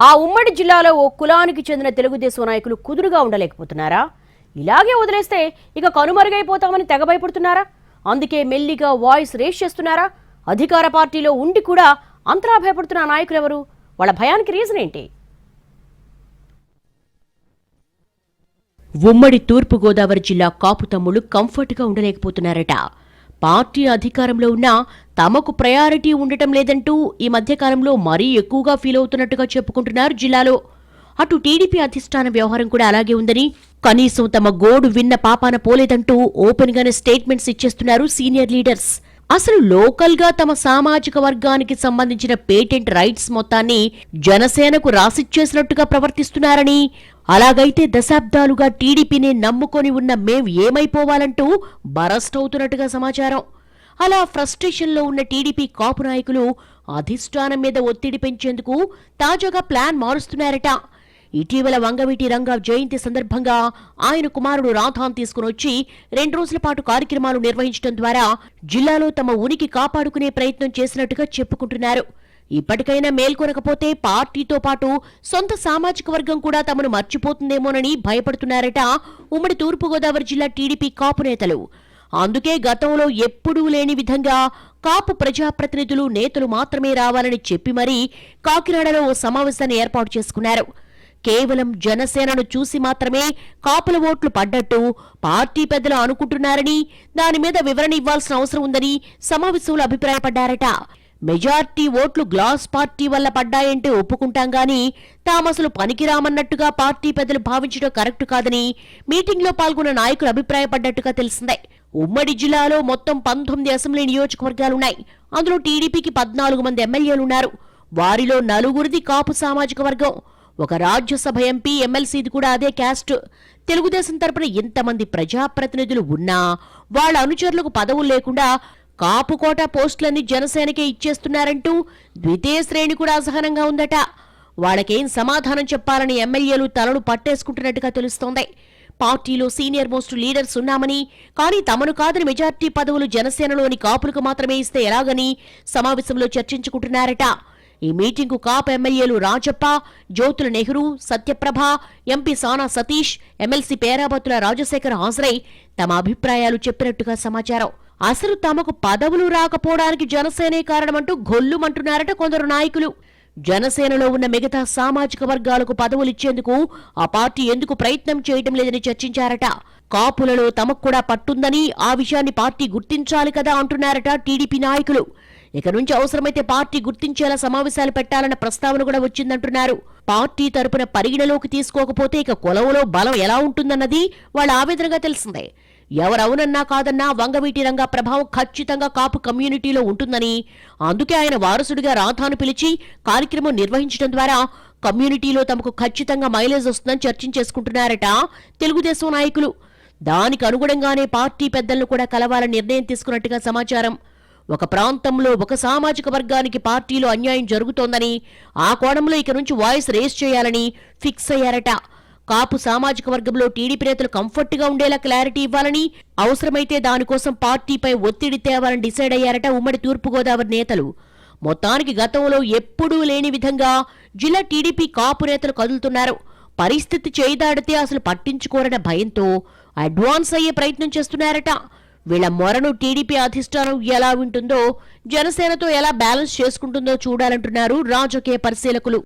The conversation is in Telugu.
ఆ ఉమ్మడి జిల్లాలో ఓ కులానికి చెందిన తెలుగుదేశం నాయకులు కుదురుగా ఉండలేకపోతున్నారా? ఇలాగే వదిలేస్తే ఇక కనుమరుగైపోతామని తెగ భయపడుతున్నారా? అందుకే మెల్లిగా వాయిస్ రేస్ చేస్తున్నారా? అధికార పార్టీలో ఉండి కూడా అంతరా భయపడుతున్న ఆ నాయకులు ఎవరు వాళ్ళ భయానికి రీజన్ ఏంటి? ఉమ్మడి తూర్పు గోదావరి జిల్లా కాపు తమ్ముళ్ళు కంఫర్ట్గా ఉండలేకపోతున్నారట. పార్టీ అధికారంలో ఉన్నా తమకు ప్రయారిటీ ఉండటం లేదంటూ ఈ మధ్యకాలంలో మరీ ఎక్కువగా ఫీల్ అవుతున్నట్టుగా చెప్పుకుంటున్నారు జిల్లాలో. అటు టీడీపీ అధిష్టాన వ్యవహారం కూడా అలాగే ఉందని కనీసం తమ గోడు విన్న పాపాన పోలేదంటూ ఓపెన్ గానే స్టేట్మెంట్స్ ఇచ్చేస్తున్నారు సీనియర్ లీడర్స్. అసలు లోకల్గా తమ సామాజిక వర్గానికి సంబంధించిన పేటెంట్ రైట్స్ మొత్తాన్ని జనసేనకు రాసిచ్చేసినట్టుగా ప్రవర్తిస్తున్నారని అలాగైతే దశాబ్దాలుగా టీడీపీని నమ్ముకొని ఉన్న మేం ఏమైపోవాలంటూ బరస్ట్ అవుతున్నట్టుగా సమాచారం. అలా ఫ్రస్ట్రేషన్లో ఉన్న టీడీపీ కాపు నాయకులు అధిష్టానం మీద ఒత్తిడి పెంచేందుకు తాజాగా ప్లాన్ మారుస్తున్నారట. ఇటీవల వంగవీటి రంగా జయంతి సందర్భంగా ఆయన కుమారుడు రాథాన్ తీసుకుని వచ్చి రెండు రోజుల పాటు కార్యక్రమాలు నిర్వహించడం ద్వారా జిల్లాలో తమ ఉనికి కాపాడుకునే ప్రయత్నం చేసినట్టుగా చెప్పుకుంటున్నారు. ఇప్పటికైనా మేల్కొనకపోతే పార్టీతో పాటు సొంత సామాజిక వర్గం కూడా తమను మర్చిపోతుందేమోనని భయపడుతున్నారట ఉమ్మడి తూర్పుగోదావరి జిల్లా టీడీపీ కాపు నేతలు. అందుకే గతంలో ఎప్పుడూ లేని విధంగా కాపు ప్రజాప్రతినిధులు నేతలు మాత్రమే రావాలని చెప్పి మరీ కాకినాడలో ఓ సమావేశాన్ని ఏర్పాటు చేసుకున్నారు. కేవలం జనసేనను చూసి మాత్రమే కాపుల ఓట్లు పడ్డట్టు పార్టీ పెద్దలు అనుకుంటున్నారని దాని మీద వివరణ ఇవ్వాల్సిన అవసరం ఉందని సమావేశంలో అభిప్రాయపడ్డారట. మెజార్టీ ఓట్లు గ్లాస్ పార్టీ వల్ల పడ్డాయంటే ఒప్పుకుంటాం గాని తామసలు పనికిరామన్నట్టుగా పార్టీ పెద్దలు భావించడం కరెక్ట్ కాదని మీటింగ్లో పాల్గొన్న నాయకులు అభిప్రాయపడ్డట్టుగా తెలిసిందే. ఉమ్మడి జిల్లాలో మొత్తం పంతొమ్మిది అసెంబ్లీ నియోజకవర్గాలున్నాయి. అందులో టీడీపీకి పద్నాలుగు మంది ఎమ్మెల్యేలున్నారు. వారిలో నలుగురిది కాపు సామాజిక వర్గం. ఒక రాజ్యసభ ఎంపీ ఎమ్మెల్సీది కూడా అదే క్యాస్ట్. తెలుగుదేశం తరపున ఇంతమంది ప్రజాప్రతినిధులు ఉన్నా వాళ్ళ అనుచరులకు పదవులు లేకుండా కాపుకోట పోస్టులన్నీ జనసేనకే ఇచ్చేస్తున్నారంటూ ద్వితీయ శ్రేణి కూడా అసహనంగా ఉందట. వాళ్ళకేం సమాధానం చెప్పాలని ఎమ్మెల్యేలు తలలు పట్టేసుకుంటున్నట్టుగా తెలుస్తోంది. పార్టీలో సీనియర్ మోస్ట్ లీడర్స్ ఉన్నామని కానీ తమను కాదని మెజార్టీ పదవులు జనసేనలోని కాపులకు మాత్రమే ఇస్తే ఎలాగని సమావేశంలో చర్చించుకుంటున్నారట. ఈ మీటింగ్కు కాపు ఎమ్మెల్యేలు రాజప్ప జ్యోతుల నెహ్రూ సత్యప్రభ ఎంపీ సానా సతీష్ ఎమ్మెల్సీ పేరాబత్తుల రాజశేఖర్ హాజరై తమ అభిప్రాయాలు చెప్పినట్టుగా సమాచారం. అసలు తమకు పదవులు రాకపోవడానికి జనసేనే కారణమంటూ గొల్లుమంటున్నారట కొందరు నాయకులు. జనసేనలో ఉన్న మిగతా సామాజిక వర్గాలకు పదవులిచ్చేందుకు ఆ పార్టీ ఎందుకు ప్రయత్నం చేయటం లేదని చర్చించారట. కాపులలో తమకు కూడా పట్టుందని ఆ విషయాన్ని పార్టీ గుర్తించాలి కదా అంటున్నారట టీడీపీ నాయకులు. ఇక నుంచి అవసరమైతే పార్టీ గుర్తించేలా సమావేశాలు పెట్టాలన్న ప్రస్తావన కూడా వచ్చిందంటున్నారు. పార్టీ తరపున పరిగణలోకి తీసుకోకపోతే ఇక కొలవులో బలం ఎలా ఉంటుందన్నది వాళ్ళ ఆవేదనగా తెలిసిందే. ఎవరవునన్నా కాదన్నా వంగవీటి రంగ ప్రభావం ఖచ్చితంగా కాపు కమ్యూనిటీలో ఉంటుందని అందుకే ఆయన వారసుడిగా రాధాను పిలిచి కార్యక్రమం నిర్వహించడం ద్వారా కమ్యూనిటీలో తమకు ఖచ్చితంగా మైలేజ్ వస్తుందని చర్చించేసుకుంటున్నారట తెలుగుదేశం నాయకులు. దానికి అనుగుణంగానే పార్టీ పెద్దలను కూడా కలవాలని నిర్ణయం తీసుకున్నట్టుగా సమాచారం. ఒక ప్రాంతంలో ఒక సామాజిక వర్గానికి పార్టీలో అన్యాయం జరుగుతోందని ఆ కోణంలో ఇక నుంచి వాయిస్ రేస్ చేయాలని ఫిక్స్ అయ్యారట. కాపు సామాజిక వర్గంలో టీడీపీ నేతలు కంఫర్ట్గా ఉండేలా క్లారిటీ ఇవ్వాలని అవసరమైతే దానికోసం పార్టీపై ఒత్తిడి తేవాలని డిసైడ్ అయ్యారట ఉమ్మడి తూర్పుగోదావరి నేతలు. మొత్తానికి గతంలో ఎప్పుడూ లేని విధంగా జిల్లా టీడీపీ కాపు నేతలు కదులుతున్నారు. పరిస్థితి చేయిదాడితే అసలు పట్టించుకోరన్న భయంతో అడ్వాన్స్ అయ్యే ప్రయత్నం చేస్తున్నారట. వీళ్ళ మొరను టీడీపీ అధిష్టానం ఎలా వింటుందో జనసేనతో ఎలా బ్యాలెన్స్ చేసుకుంటుందో చూడాలంటున్నారు రాజకీయ పరిశీలకులు.